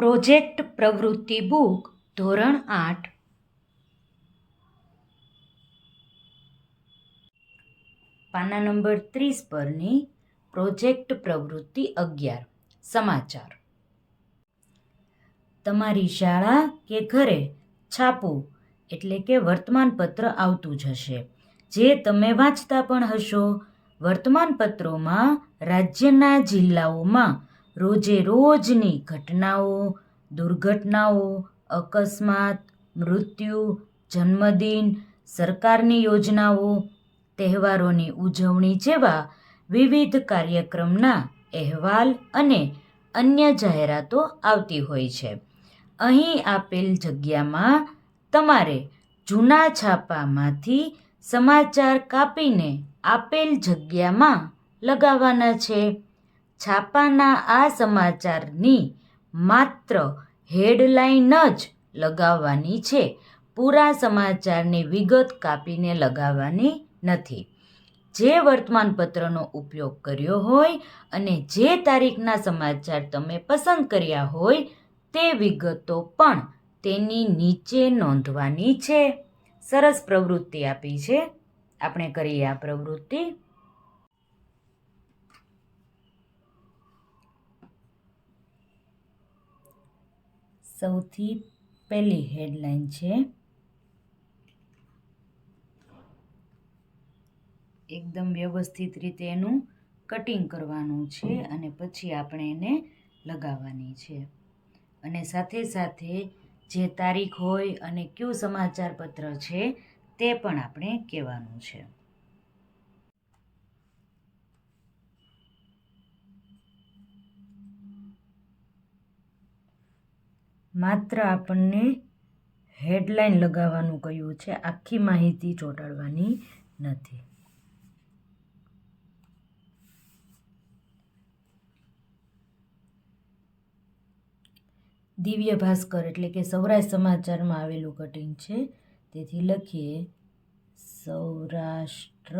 Project પ્રવૃત્તિ book, ધોરણ આઠ. પાના નંબર ત્રીસ પરની પ્રોજેક્ટ પ્રવૃત્તિ અગિયાર, સમાચાર. તમારી શાળા કે ઘરે છાપું એટલે કે વર્તમાનપત્ર આવતું જ હશે. જે તમે વાંચતા પણ હશો. વર્તમાનપત્રોમાં રાજ્યના જિલ્લાઓમાં રોજે રોજની ઘટનાઓ, દુર્ઘટનાઓ, અકસ્માત, મૃત્યુ, જન્મદિન, સરકારની યોજનાઓ, તહેવારોની ઉજવણી જેવા વિવિધ કાર્યક્રમના અહેવાલ અને અન્ય જાહેરાતો આવતી હોય છે. અહીં આપેલ જગ્યામાં તમારે જૂના છાપામાંથી સમાચાર કાપીને આપેલ જગ્યામાં લગાવવાના છે. છાપાના આ સમાચારની માત્ર હેડલાઇન જ લગાવવાની છે. પૂરા સમાચારની વિગત કાપીને લગાવવાની નથી. જે વર્તમાનપત્રનો ઉપયોગ કર્યો હોય અને જે તારીખના સમાચાર તમે પસંદ કર્યા હોય તે વિગતો પણ તેની નીચે નોંધવાની છે. સરસ પ્રવૃત્તિ આપી છે. આપણે કરીએ આ પ્રવૃત્તિ. સૌથી પહેલી હેડલાઇન છે. એકદમ વ્યવસ્થિત રીતે એનું કટિંગ કરવાનું છે અને પછી આપણે એને લગાવવાની છે. અને સાથે સાથે જે તારીખ હોય અને કયું સમાચાર પત્ર છે તે પણ આપણે કહેવાનું છે. માત્ર આપણને હેડલાઇન લગાવવાનું કહ્યું છે, આખી માહિતી ચોંટાડવાની નથી. દિવ્ય ભાસ્કર એટલે કે સૌરાષ્ટ્ર સમાચારમાં આવેલું કટિંગ છે. તેથી લખીએ, સૌરાષ્ટ્ર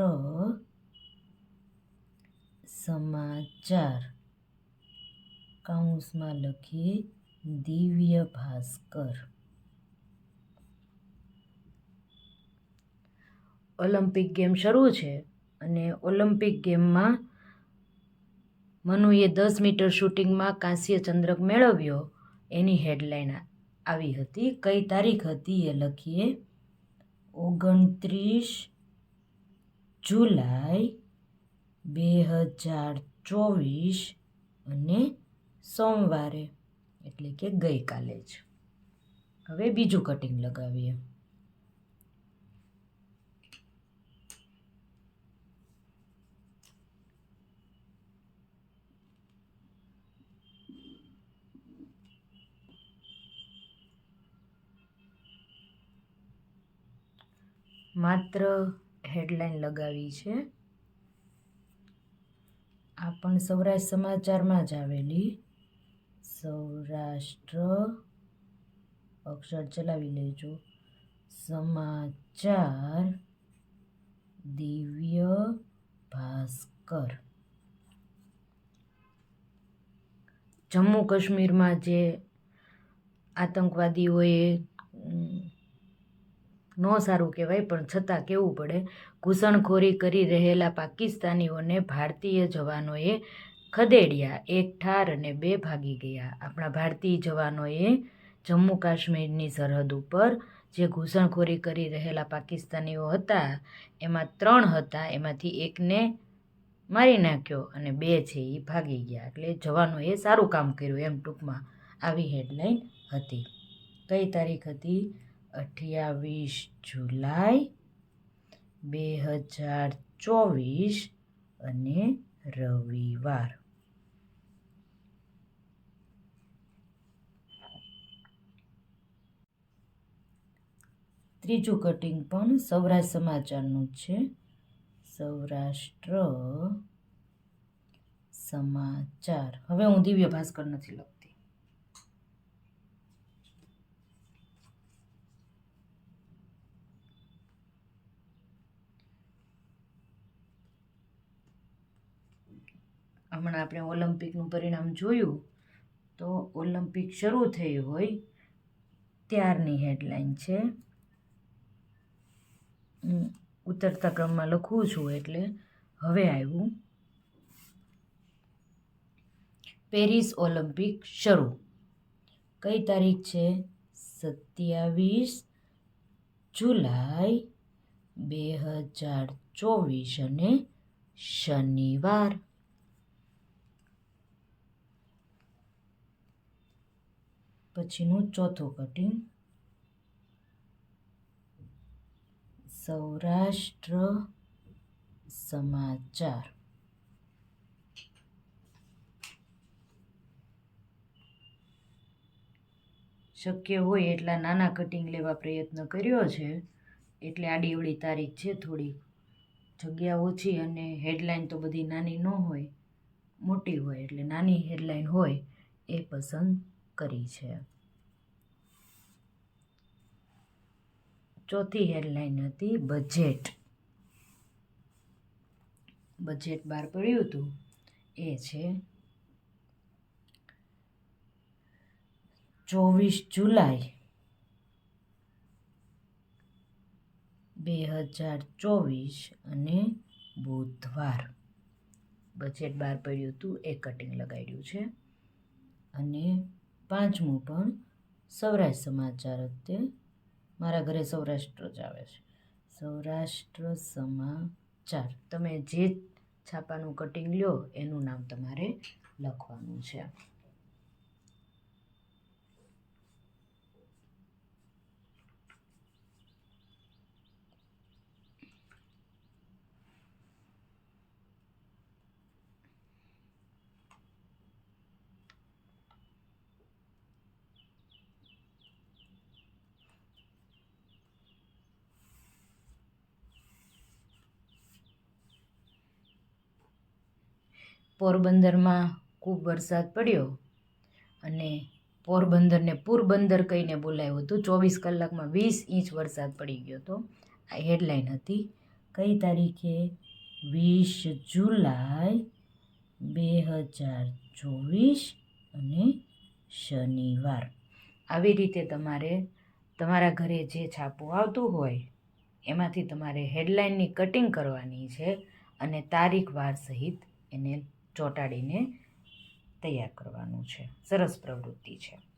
સમાચાર કાઉન્સમાં લખીએ દિવ્ય ભાસ્કર. ઓલિમ્પિક ગેમ શરૂ છે અને ઓલિમ્પિક ગેમમાં મનુએ દસ મીટર શૂટિંગમાં કાંસ્ય ચંદ્રક મેળવ્યો. એની હેડલાઇન આવી હતી. કઈ તારીખ હતી એ લખીએ. ઓગણત્રીસ જુલાઈ બે હજાર ચોવીસ અને સોમવારે. એટલે કે ગઈકાલે જ. હવે બીજું કટિંગ લગાવીએ. માત્ર હેડલાઇન લગાવી છે. આ પણ સૌરાષ્ટ્ર સમાચારમાં જ આવેલી. સૌરાષ્ટ્ર અક્ષર ચલાવી લેજો. સમાચાર, દિવ્ય ભાસ્કર. જમ્મુ કાશ્મીરમાં જે આતંકવાદીઓએ ન સારું કહેવાય, પણ છતાં કહેવું પડે, ઘૂસણખોરી કરી રહેલા પાકિસ્તાનીઓને ભારતીય જવાનોએ ખદેડ્યા, એક ઠાર અને બે ભાગી ગયા. આપણા ભારતીય જવાનોએ જમ્મુ કાશ્મીરની સરહદ ઉપર જે ઘૂસણખોરી કરી રહેલા પાકિસ્તાનીઓ હતા, એમાં ત્રણ હતા, એમાંથી એકને મારી નાખ્યો અને બે છે એ ભાગી ગયા. એટલે જવાનોએ સારું કામ કર્યું એમ ટૂંકમાં આવી હેડલાઇન હતી. કઈ તારીખ હતી? અઠ્યાવીસ જુલાઈ બે હજાર ચોવીસ અને રવિવાર. ત્રીજું કટિંગ પણ સૌરાષ્ટ્ર સમાચારનું છે. સૌરાષ્ટ્ર સમાચાર. હવે હું દિવ્ય ભાસ્કર નથી લખતી. હમણાં આપણે ઓલિમ્પિકનું પરિણામ જોયું, તો ઓલિમ્પિક શરૂ થઈ હોય ત્યારની હેડલાઇન છે. ઉતરતા ક્રમમાં લખું છું એટલે હવે આવ્યું. પેરિસ ઓલિમ્પિક શરૂ. કઈ તારીખ છે? સત્યાવીસ જુલાઈ બે હજાર ચોવીસ અને શનિવાર. પછીનું ચોથું કટિંગ. સૌરાષ્ટ્ર સમાચાર. શક્ય હોય એટલા નાના કટિંગ લેવા પ્રયત્ન કર્યો છે. એટલે આડી તારીખ છે થોડી જગ્યા ઓછી અને હેડલાઇન તો બધી નાની ન હોય. મોટી હોય એટલે નાની હેડલાઇન હોય એ પસંદ કરી છે. ચોથી હેડલાઇન હતી બજેટ. બજેટ બહાર પડ્યું હતું. એ છે, ચોવીસ જુલાઈ બે હજાર ચોવીસ અને બુધવાર. બજેટ બહાર પડ્યું હતું, એ કટિંગ લગાડ્યું છે. અને પાંચમું પણ સૌરાષ્ટ્ર સમાચાર તે મારા ઘરે સૌરાષ્ટ્ર જ આવે છે. સૌરાષ્ટ્ર સમાચાર. તમે જે છાપાનું કટિંગ લ્યો, એનું નામ તમારે લખવાનું છે. પોરબંદરમાં ખૂબ વરસાદ પડ્યો અને પોરબંદરને પૂરબંદર કહીને બોલાવ્યું હતું. ચોવીસ કલાકમાં વીસ ઇંચ વરસાદ પડી ગયો હતો. આ હેડલાઇન હતી કઈ તારીખે? વીસ જુલાઈ બે હજાર ચોવીસ અને શનિવાર. આવી રીતે તમારે તમારા ઘરે જે છાપું આવતું હોય એમાંથી તમારે હેડલાઇનની કટિંગ કરવાની છે અને તારીખ વાર સહિત એને ચોંટાડીને તૈયાર કરવાનું છે. સરસ પ્રવૃત્તિ છે.